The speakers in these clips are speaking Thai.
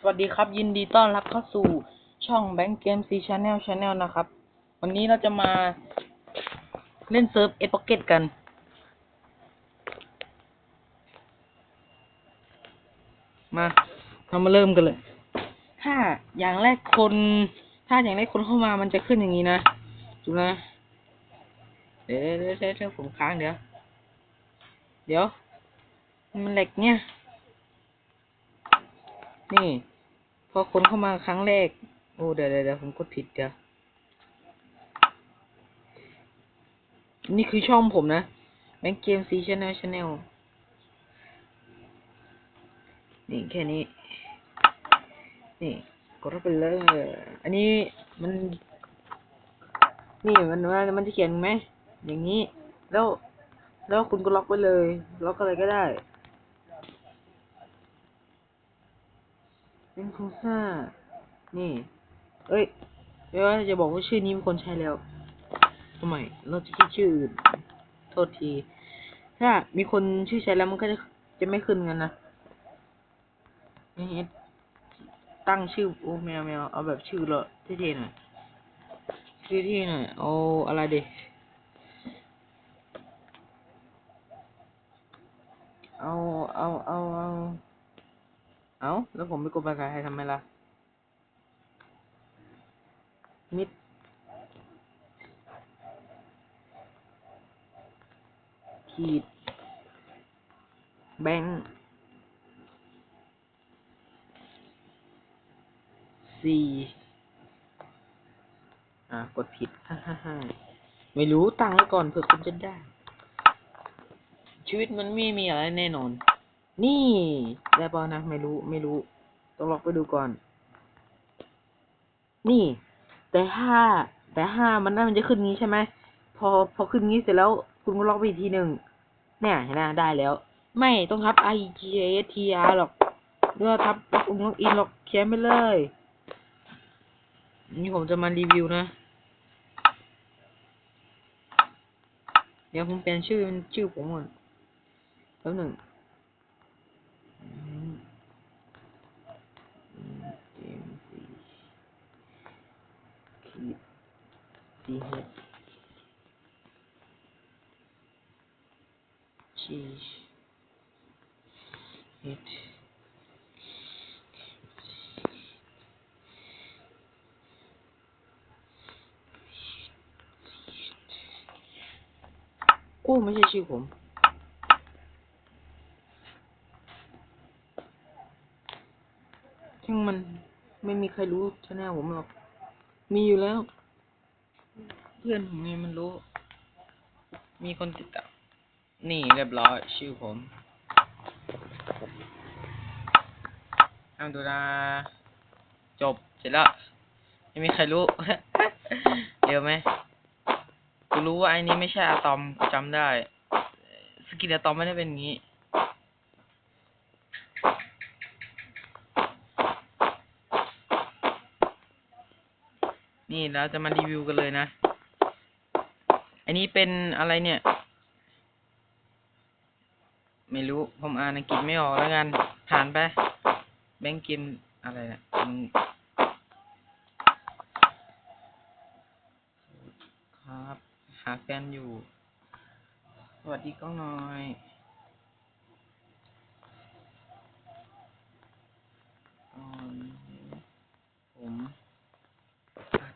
สวัสดีครับ ยินดีต้อนรับเข้าสู่ช่อง Bank Game C Channel Channel นะครับ วันนี้เราจะมาเล่นเซิร์ฟเอ p พ็อกเก็ตกัน มาเรามาเริ่มกันเลย ถ้าอย่างแรกคน ถ้าอย่างแรกคนเข้ามามันจะขึ้นอย่างนี้นะดูนะ เดี๋ยวเดี๋ยวเดี๋ยวเดี๋ยวผมค้างเดี๋ยว เดี๋ยว มันเหล็กเนี่ย นี่ พอคนเข้ามาครั้งแรก โอ้เดี๋ยวเดี๋ยวผมกดผิดเดี๋ยว นี่คือช่องผมนะแบงเกมซีชแนลชแนลนี่แค่นี้ นี่ กดเข้าไปเลย อันนี้มัน นี่มันมันมันจะเขียนไหม อย่างนี้ แล้ว แล้วคุณก็ล็อกไว้เลย ล็อกอะไรก็ได้ เป็นคูซ่า นี่ เอ้ยเดี๋ยวจะบอกว่าชื่อนี้มีคนใช้แล้วทำไมเราจะคิดชื่ออื่น โทษที ถ้ามีคนชื่อใช้แล้วมันก็จะจะไม่ขึ้นกันนะนี่ตั้งชื่อโอ้แมวแมวเอาแบบชื่อเลยเท่ๆหน่อยชื่อที่หน่อยเอาอะไรดีเอาเอาเอาเอา เอาแล้วผมไปกดภาษาไทยทำไมล่ะ มิด ขีด แบงค์สี่อะกดผิดฮ่าฮ่าฮ่าไม่รู้ตั้งไว้ก่อนเผื่อคุณจะได้ ชีวิตมันไม่มีอะไรแน่นอน นี่ได้ป่ะนะ ไม่รู้ไม่รู้ ต้องลองไปดูก่อน นี่ แต่ถ้าแต่ถ้ามันน่ามันจะขึ้นงี้ใช่ไหมพอพอขึ้นงี้เสร็จแล้วคุณก็ล็อกไปอีกทีหนึ่งเนี่ยเห็นไหมได้แล้ว ไม่ต้องทับ i g s t r หรอกเรือทับล็อกล็อกอินหรอกเขียนไปเลย นี่ผมจะมารีวิวนะ เดี๋ยวผมเปลี่ยนชื่อเป็นชื่อผมก่อนแป๊บหนึ่งอืมอืมเกมสีขีด สีเฮดชีเฮดโอ้ไม่ใช่ชื่อผมช่งมันไม่มีใครรู้ชแนลผมหรอก มีอยู่แล้ว พื่อนผมไงมันรู้ มีคนติดตามนี่เรียบร้อย ชื่อผมเอาดูนะจบเสร็จแล้วไม่มีใครรู้ เดี๋ยวไหมกูรู้ว่าไอ้นี้ไม่ใช่อะตอมกูจำได้ สกิลอะตอมไม่ได้เป็นงี้นี่เราจะมารีวิวกันเลยนะ อันนี้เป็นอะไรเนี่ย ไม่รู้ ผมอ่านอังกฤษไม่ออกแล้วกัน ผ่านไป แบงกินอะไรเนะอืมครับ หาแฟนอยู่ สวัสดีกล้องหน่อย ตอนนี้ผมอัด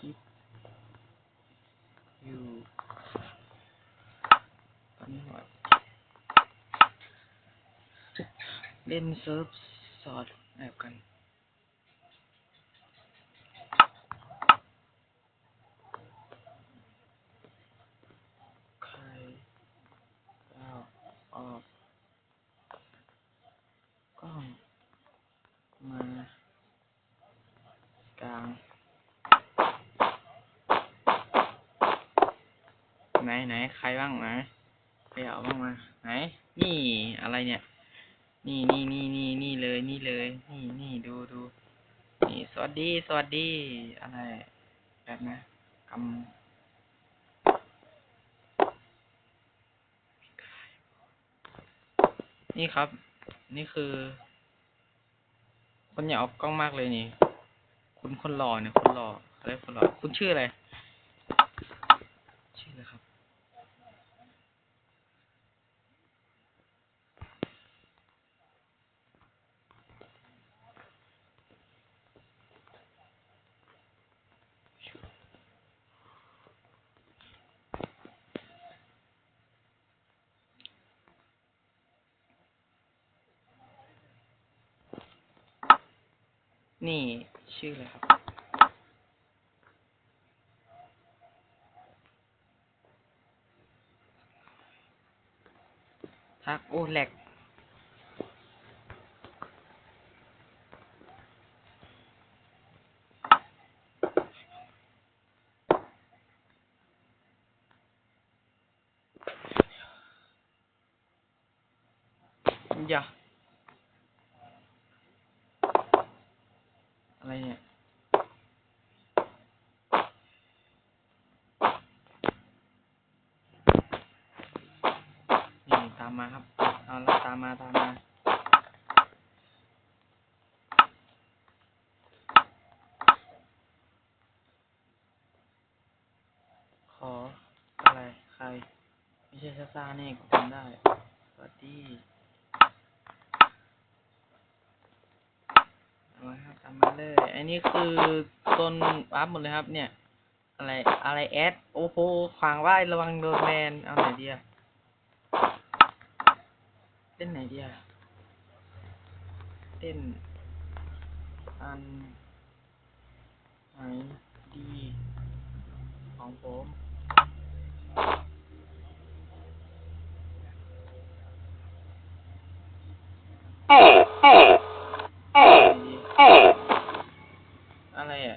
คือยูเล่นเซิร์ฟสอดแอบกันใครเอาออกกล้องมากลาง ไหนไหนใครบ้างไหนใครเอาบ้างมา ไหน นี่อะไรเนี่ย นี่นี่นี่นี่นี่เลย นี่เลย นี่นี่ดูดูนี่สวัสดีสวัสดีอะไรแบบนะกำนี่ครับ นี่คือ คนอยากออกกล้องมากเลยนี่ คุณคนหล่อเนี่ยคนหล่ออะไรคนหล่อคุณชื่ออะไร ชื่ออะไรครับ นี่ชื่ออะไรครับ ทักโอแหลกอย่า อะไรเนี่ย นี่ตามมาครับ เอาละตามมาตามมาขออะไรใคร ไม่ใช่ซาซาเนี่ยกูจำได้สวัสดีเอามาครับตามมาเลย อันนี้คือต้นวับหมดเลยครับ เนี่ย อะไร อะไรแอด โอ้โหขวางไว้ระวังโดนแบนเอาไหนดีอะ เต้นไหนดีอะเต้น อันไหนดี ของผม อะไรอะ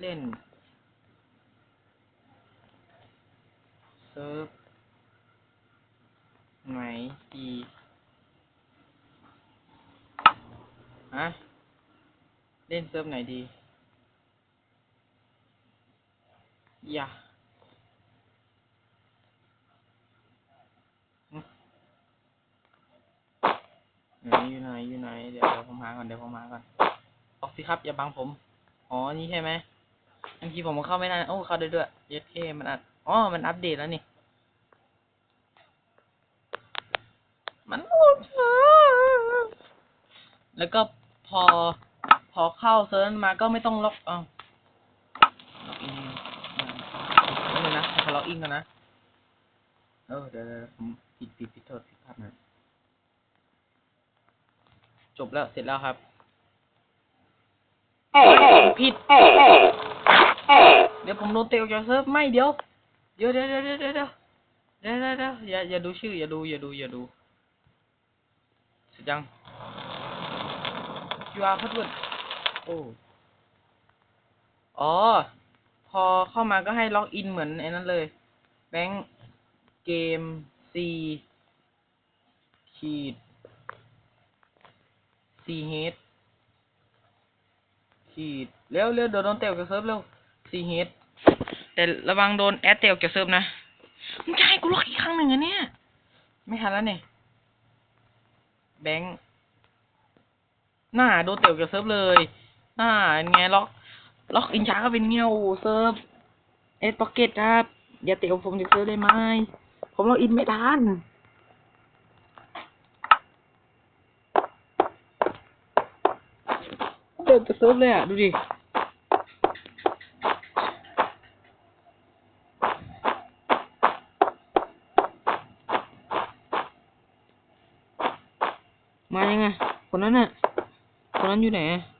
เล่น เซิร์ฟไหนดีฮะ เล่นเซิร์ฟไหนดี อย่าอยู่ไหนอยู่ไหนอยู่ไหนเดี๋ยวเดี๋ยวผมหาก่อนเดี๋ยวผมหาก่อนออกสิครับ อย่าบังผม อ๋อ นี่ใช่ไหมบางทีผมเข้าไม่ได้นโอ้เข้าได้ด้วยเยสเคมันอัดอ๋อ มันอัปเดตแล้วนี่ มันโหดเกินแล้วก็พอ อเข้าเซิร์ชมาก็ไม่ต้องล็อกเอาล็อกอินนี่นะขาล็อกอินกันนะ เออเดี๋ยวผมผิดผิดผิดโทษผิดพลาดนะจบแล้วเสร็จแล้วครับ ผิด เดี๋ยวผมโดนเตะออกจากเซิร์ฟไม่เดี๋ยว เดี๋ยวเดี๋ยวเดี๋ยวเดี๋ยวเดี๋ยวเดี๋ยวเดี๋ยวอย่าอย่าดูชื่อ อย่าดูอย่าดูอย่าดูเสร็จยัง you are hot โอ้อ๋อ พอเข้ามาก็ให้ล็อกอินเหมือนไอ้นั้นเลย แบงค์เกม C ขีด C H ขีดเร็วเร็วเดี๋ยวโดนเตะออกจากเซิร์ฟเร็ว C H แต่ระวังโดนแอดเตะออกจากเซิร์ฟนะมึงจะให้กูล็อกอีกครั้งหนึ่งอะเนี่ย ไม่ทันแล้วเนี่ยแบงค์หน้าโดนเตะออกจากเซิร์ฟเลย หน้าไงล็อกล็อกอินชาก็เป็นเงี้ยวเซิร์ฟเอ็ดพ็อกเก็ตครับ อย่าเตะผมจากเซิร์ฟได้ไหมผมล็อกอินไม่ทันเตะออกจากเซิร์ฟเลยอะ ดูดิมายังไงคนนั้นน่ะคนนั้นอยู่ไหนอะ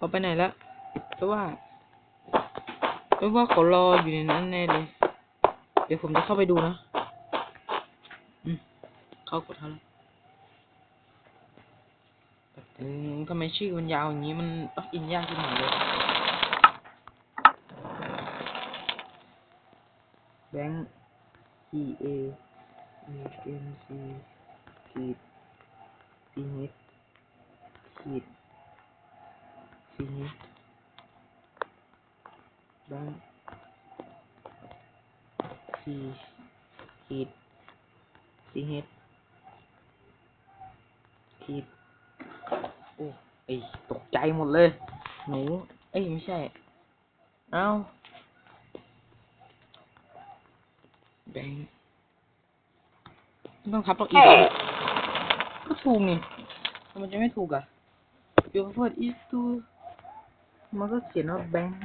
เขาไปไหนล้วเพราะว่าเพราะว่าเขารออยู่ในนั้นแน่เลย เดี๋ยวผมจะเข้าไปดูนะอืมเข้ากดเท่าแล้วทำไมชื่อมันยาวอย่างนี้มันล็อกอินยากขึ้นมาเลยแบงค์ T A A N C ขีด C H ขีด C H แบงค์ C ขีด C H ขีดโอ้ไอตกใจหมดเลย หนู เอ้ย ไม่ใช่ เอ้าแบงต้องทับล็อกอินก็ถูกนี่ทำไมจะไม่ถูกอะ Your word is to มันก็เขียนว่าแบงค์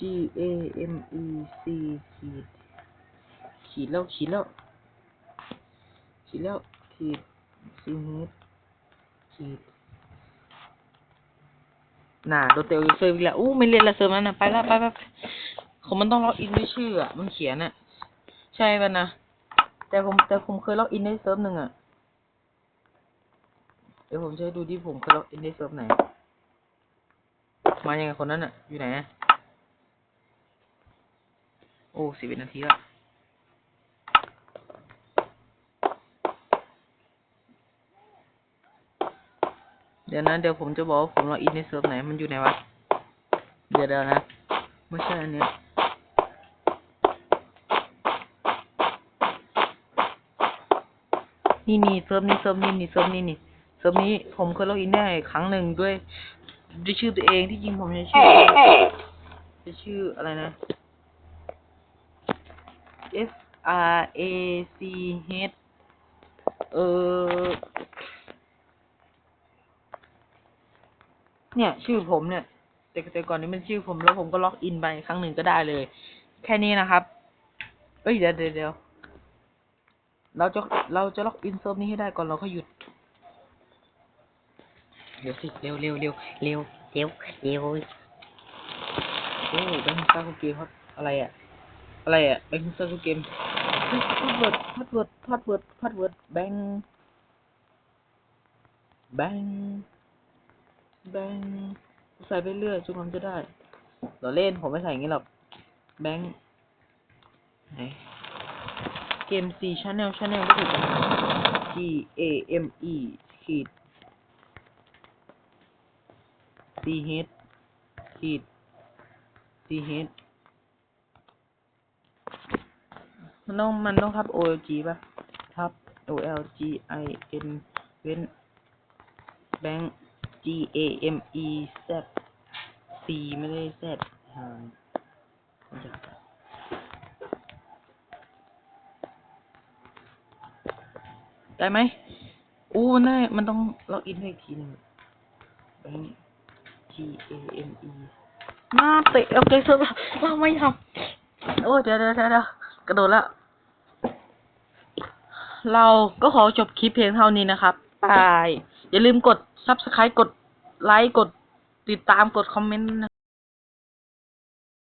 G A M E C ขีด ขีดแล้วขีดแล้ว ขีดแล้วขีด C H ขีดน่ะโดเตลยูเซอร์อีกแล้วอู้ไม่เรียนละเซอร์มันนะไปล้วไปไปไปผมมันต้องล็อกอินด้วยชื่ออะ มันเขียนอะ ใช่ป่ะนะ แต่ผมแต่ผมเคยล็อกอินได้เซิร์ฟหนึ่งอะ เดี๋ยวผมจะให้ดูที่ผมเคยล็อกอินได้เซิร์ฟไหน มายังไงคนนั้นอะ อยู่ไหนโอ้สิบเอ็ดนาทีแล้วเดี๋ยวนะเดี๋ยวผมจะบอกว่าผมลออินในเซิร์ฟไหนมันอยู่ไหนวะ เดี๋ยวเดี๋ยวนะไม่ใช่อันเนี้ยนี่นี่เซิร์ฟนี้เซิร์ฟนี้นี่เซิร์ฟนี้นี่เซิร์ฟนี้ผมเคยล็อกอินได้ครั้งหนึ่งด้วย ด้วยชื่อตัวเองที่จริงผมใช้ชื่อจะชื่ออะไรนะ F R A C H เออเนี่ย ชื่อผมเนี่ย แต่แต่ก่อนนี้มันชื่อผมแล้วผมก็ล็อกอินไปครั้งหนึ่งก็ได้เลย แค่นี้นะครับ เอ้ยเดี๋ยวเดี๋ยวเดี๋ยวเราจะเราจะล็อกอินเซิร์ฟนี้ให้ได้ก่อนเราก็หยุด เดี๋ยวสิ เร็วเร็วเร็วเร็วเร็วเร็วโอ้แบงค์ซ่าคุกเกมครับ อะไรอะ อะไรอะแบงค์ซ่าคุกเกมพาสเวิร์ดพาสเวิร์ดพาสเวิร์ดพาสเวิร์ดแบงค์แบงค์แบงค์ใส่ไปเรื่อยจนมันจะได้เราเล่นผมไม่ใส่อย่างนี้หรอก แบงค์ไหนเกม C Channel Channel ก็ถูก G A M E ขีด C H ขีด C H มันต้องมันต้องทับ O L G ป่ะ ทับ O L G I N เว้นแบง G A M E Z C ไม่ได้ Z อ่ามันจะได้ไหมอู้มันได้มันต้องล็อกอินให้อีกทีหนึงแบง G A M E หน้าเตะโอเคเซิร์ฟเราไม่ทำโอ้ยเดี๋ยวเดี๋ยวเดี๋ยวเดี๋ยวกระโดดแล้วเราก็ขอจบคลิปเพียงเท่านี้นะครับบาย อย่าลืมกด subscribe กดไลค์ กดติดตาม กดคอมเมนต์นะ